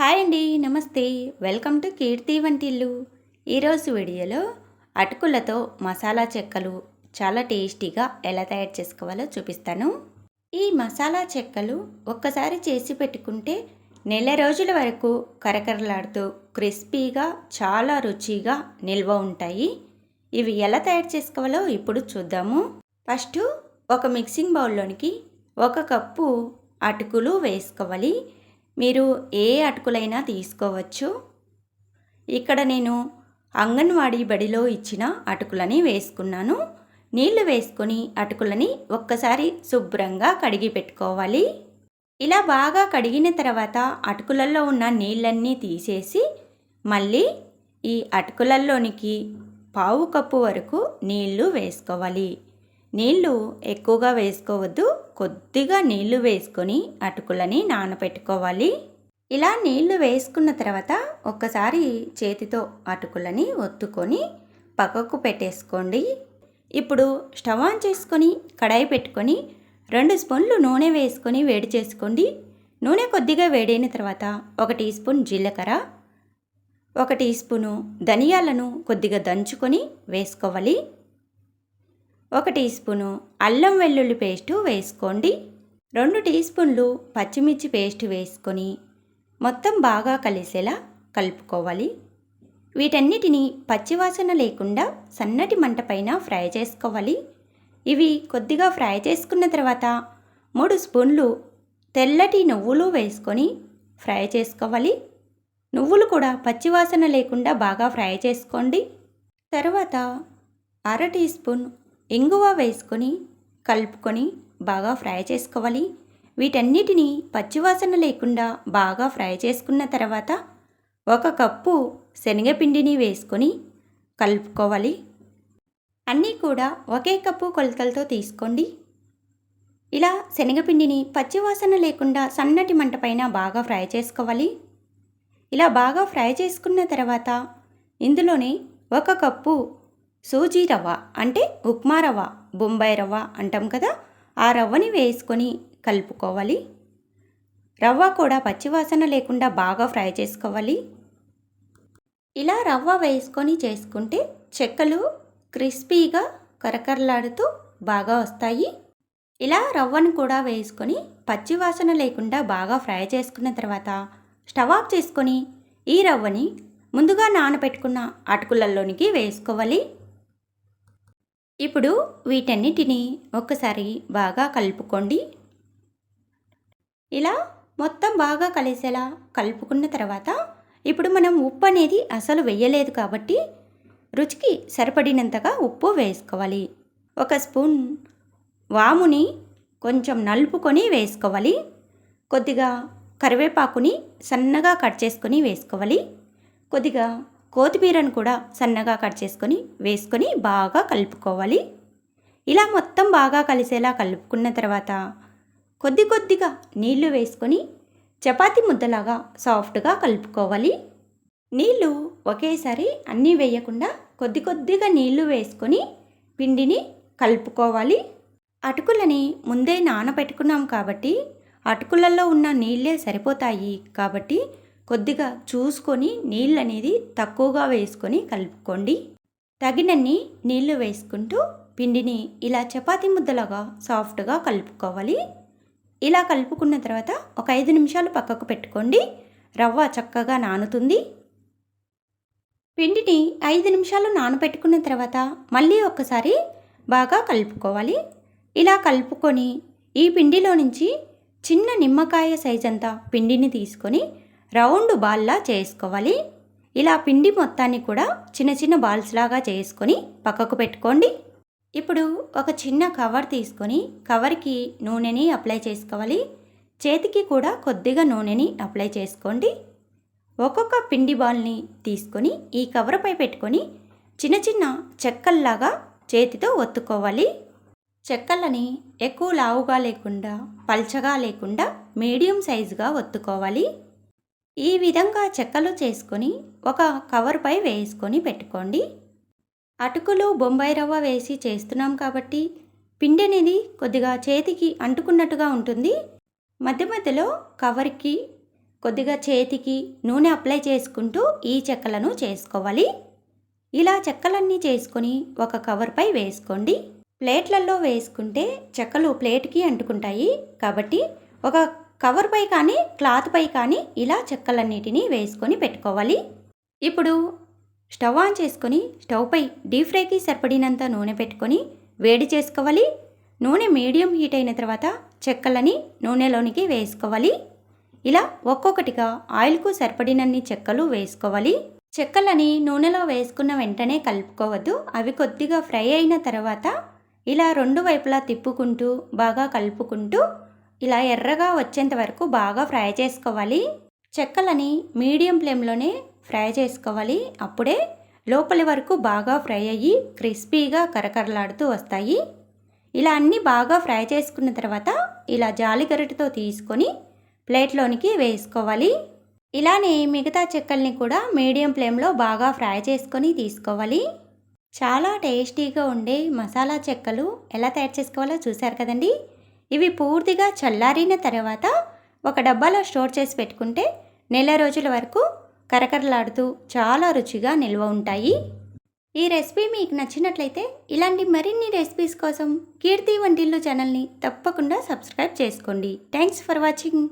Hi అండి నమస్తే. Welcome to కీర్తి వంటిల్లు. ఈరోజు వీడియోలో అటుకులతో మసాలా చెక్కలు చాలా టేస్టీగా ఎలా తయారు చేసుకోవాలో చూపిస్తాను. ఈ మసాలా చెక్కలు ఒక్కసారి చేసి పెట్టుకుంటే నెల రోజుల వరకు కరకరలాడుతూ క్రిస్పీగా చాలా రుచిగా నిల్వ ఉంటాయి. ఇవి ఎలా తయారు చేసుకోవాలో ఇప్పుడు చూద్దాము. ఫస్ట్ ఒక మిక్సింగ్ బౌల్లోనికి ఒక కప్పు అటుకులు వేసుకోవాలి. మీరు ఏ అటుకులైనా తీసుకోవచ్చు. ఇక్కడ నేను అంగన్వాడీ బడిలో ఇచ్చిన అటుకులని వేసుకున్నాను. నీళ్ళు వేసుకొని అటుకులని ఒక్కసారి శుభ్రంగా కడిగి పెట్టుకోవాలి. ఇలా బాగా కడిగిన తర్వాత అటుకులలో ఉన్న నీళ్ళన్నీ తీసేసి మళ్ళీ ఈ అటుకులల్లోనికి పావు కప్పు వరకు నీళ్ళు వేసుకోవాలి. నీళ్ళు ఎక్కువగా వేసుకోవద్దు. కొద్దిగా నీళ్ళు వేసుకొని అటుకులని నానబెట్టుకోవాలి ఇలా నీళ్ళు వేసుకున్న తర్వాత ఒక్కసారి చేతితో అటుకులని ఒత్తుకొని పక్కకు పెట్టేసుకోండి. ఇప్పుడు స్టవ్ ఆన్ చేసుకొని కడాయి పెట్టుకొని రెండు స్పూన్లు నూనె వేసుకొని వేడి చేసుకోండి. నూనె కొద్దిగా వేడైన తర్వాత ఒక టీ స్పూన్ జీలకర్ర ఒక టీ స్పూను ధనియాలను కొద్దిగా దంచుకొని వేసుకోవాలి. ఒక టీ స్పూను అల్లం వెల్లుల్లి పేస్టు వేసుకోండి. రెండు టీ స్పూన్లు పచ్చిమిర్చి పేస్ట్ వేసుకొని మొత్తం బాగా కలిసేలా కలుపుకోవాలి. వీటన్నిటిని పచ్చివాసన లేకుండా సన్నటి మంట పైన ఫ్రై చేసుకోవాలి. ఇవి కొద్దిగా ఫ్రై చేసుకున్న తర్వాత మూడు స్పూన్లు తెల్లటి నువ్వులు వేసుకొని ఫ్రై చేసుకోవాలి. నువ్వులు కూడా పచ్చివాసన లేకుండా బాగా ఫ్రై చేసుకోండి. తర్వాత అర టీ స్పూన్ ఇంగువ వేసుకొని కలుపుకొని బాగా ఫ్రై చేసుకోవాలి. వీటన్నిటిని పచ్చివాసన లేకుండా బాగా ఫ్రై చేసుకున్న తర్వాత ఒక కప్పు శనగపిండిని వేసుకొని కలుపుకోవాలి. అన్నీ కూడా ఒకే కప్పు కొలతలతో తీసుకోండి. ఇలా శనగపిండిని పచ్చివాసన లేకుండా సన్నటి మంట పైన బాగా ఫ్రై చేసుకోవాలి. ఇలా బాగా ఫ్రై చేసుకున్న తర్వాత ఇందులోనే ఒక కప్పు సూజీ రవ్వ అంటే ఉప్మా రవ్వ బొంబాయి రవ్వ అంటాం కదా ఆ రవ్వని వేసుకొని కలుపుకోవాలి. రవ్వ కూడా పచ్చివాసన లేకుండా బాగా ఫ్రై చేసుకోవాలి. ఇలా రవ్వ వేసుకొని చేసుకుంటే చెక్కలు క్రిస్పీగా కరకరలాడుతూ బాగా వస్తాయి. ఇలా రవ్వను కూడా వేసుకొని పచ్చివాసన లేకుండా బాగా ఫ్రై చేసుకున్న తర్వాత స్టవ్ ఆఫ్ చేసుకొని ఈ రవ్వని ముందుగా నానబెట్టుకున్న అటుకులలోనికి వేసుకోవాలి. ఇప్పుడు వీటన్నిటిని ఒక్కసారి బాగా కలుపుకోండి. ఇలా మొత్తం బాగా కలిసేలా కలుపుకున్న తర్వాత ఇప్పుడు మనం ఉప్పు అనేది అసలు వెయ్యలేదు కాబట్టి రుచికి సరిపడినంతగా ఉప్పు వేసుకోవాలి. ఒక స్పూన్ వాముని కొంచెం నలుపుకొని వేసుకోవాలి. కొద్దిగా కరివేపాకుని సన్నగా కట్ చేసుకొని వేసుకోవాలి. కొద్దిగా కోతిమీరను కూడా సన్నగా కట్ చేసుకొని వేసుకొని బాగా కలుపుకోవాలి. ఇలా మొత్తం బాగా కలిసేలా కలుపుకున్న తర్వాత కొద్ది కొద్దిగా నీళ్ళు వేసుకొని చపాతీ ముద్దలాగా సాఫ్ట్గా కలుపుకోవాలి. నీళ్ళు ఒకేసారి అన్నీ వేయకుండా కొద్ది కొద్దిగా నీళ్ళు వేసుకొని పిండిని కలుపుకోవాలి. అటుకులని ముందే నానబెట్టుకున్నాం కాబట్టి అటుకులలో ఉన్న నీళ్ళే సరిపోతాయి కాబట్టి కొద్దిగా చూసుకొని నీళ్ళు అనేది తక్కువగా వేసుకొని కలుపుకోండి. తగినన్ని నీళ్ళు వేసుకుంటూ పిండిని ఇలా చపాతి ముద్దలాగా సాఫ్ట్గా కలుపుకోవాలి. ఇలా కలుపుకున్న తర్వాత ఒక ఐదు నిమిషాలు పక్కకు పెట్టుకోండి. రవ్వ చక్కగా నానుతుంది. పిండిని ఐదు నిమిషాలు నానబెట్టుకున్న తర్వాత మళ్ళీ ఒక్కసారి బాగా కలుపుకోవాలి. ఇలా కలుపుకొని ఈ పిండిలో నుంచి చిన్న నిమ్మకాయ సైజ్ అంతా పిండిని తీసుకొని రౌండ్ బాల్లా చేసుకోవాలి. ఇలా పిండి మొత్తాన్ని కూడా చిన్న చిన్న బాల్స్ లాగా చేసుకొని పక్కకు పెట్టుకోండి. ఇప్పుడు ఒక చిన్న కవర్ తీసుకొని కవర్కి నూనెని అప్లై చేసుకోవాలి. చేతికి కూడా కొద్దిగా నూనెని అప్లై చేసుకోండి. ఒక్కొక్క పిండి బాల్ని తీసుకొని ఈ కవర్పై పెట్టుకొని చిన్న చిన్న చెక్కల్లాగా చేతితో ఒత్తుకోవాలి. చెక్కలని ఎక్కువ లావుగా లేకుండా పల్చగా లేకుండా మీడియం సైజుగా ఒత్తుకోవాలి. ఈ విధంగా చెక్కలు చేసుకొని ఒక కవర్పై వేసుకొని పెట్టుకోండి. అటుకులు బొంబాయి రవ్వ వేసి చేస్తున్నాం కాబట్టి పిండి అనేది కొద్దిగా చేతికి అంటుకున్నట్టుగా ఉంటుంది. మధ్య మధ్యలో కవర్కి కొద్దిగా చేతికి నూనె అప్లై చేసుకుంటూ ఈ చెక్కలను చేసుకోవాలి. ఇలా చెక్కలన్నీ చేసుకొని ఒక కవర్పై వేసుకోండి. ప్లేట్లలో వేసుకుంటే చెక్కలు ప్లేట్కి అంటుకుంటాయి కాబట్టి ఒక కవర్పై కానీ క్లాత్పై కానీ ఇలా చెక్కలన్నిటినీ వేసుకొని పెట్టుకోవాలి. ఇప్పుడు స్టవ్ ఆన్ చేసుకొని స్టవ్పై డీప్ ఫ్రైకి సరిపడినంత నూనె పెట్టుకొని వేడి చేసుకోవాలి. నూనె మీడియం హీట్ అయిన తర్వాత చెక్కలని నూనెలోనికి వేసుకోవాలి. ఇలా ఒక్కొక్కటిగా ఆయిల్కు సరిపడినన్ని చెక్కలు వేసుకోవాలి. చెక్కలని నూనెలో వేసుకున్న వెంటనే కలుపుకోవద్దు. అవి కొద్దిగా ఫ్రై అయిన తర్వాత ఇలా రెండు వైపులా తిప్పుకుంటూ బాగా కలుపుకుంటూ ఇలా ఎర్రగా వచ్చేంత వరకు బాగా ఫ్రై చేసుకోవాలి. చెక్కలని మీడియం ఫ్లేమ్లోనే ఫ్రై చేసుకోవాలి. అప్పుడే లోపలి వరకు బాగా ఫ్రై అయ్యి క్రిస్పీగా కరకరలాడుతూ వస్తాయి. ఇలా అన్నీ బాగా ఫ్రై చేసుకున్న తర్వాత ఇలా జాలిగరిటితో తీసుకొని ప్లేట్లోనికి వేసుకోవాలి. ఇలానే మిగతా చెక్కల్ని కూడా మీడియం ఫ్లేమ్లో బాగా ఫ్రై చేసుకొని తీసుకోవాలి. చాలా టేస్టీగా ఉండే మసాలా చెక్కలు ఎలా తయారు చేసుకోవాలో చూశారు కదండీ? ఇవి పూర్తిగా చల్లారిన తర్వాత ఒక డబ్బాలో స్టోర్ చేసి పెట్టుకుంటే నెల రోజుల వరకు కరకరలాడుతూ చాలా రుచిగా నిల్వ ఉంటాయి. ఈ రెసిపీ మీకు నచ్చినట్లయితే ఇలాంటి మరిన్ని రెసిపీస్ కోసం కీర్తి వంటిల్లు ఛానల్ని తప్పకుండా సబ్స్క్రైబ్ చేసుకోండి. Thanks for watching.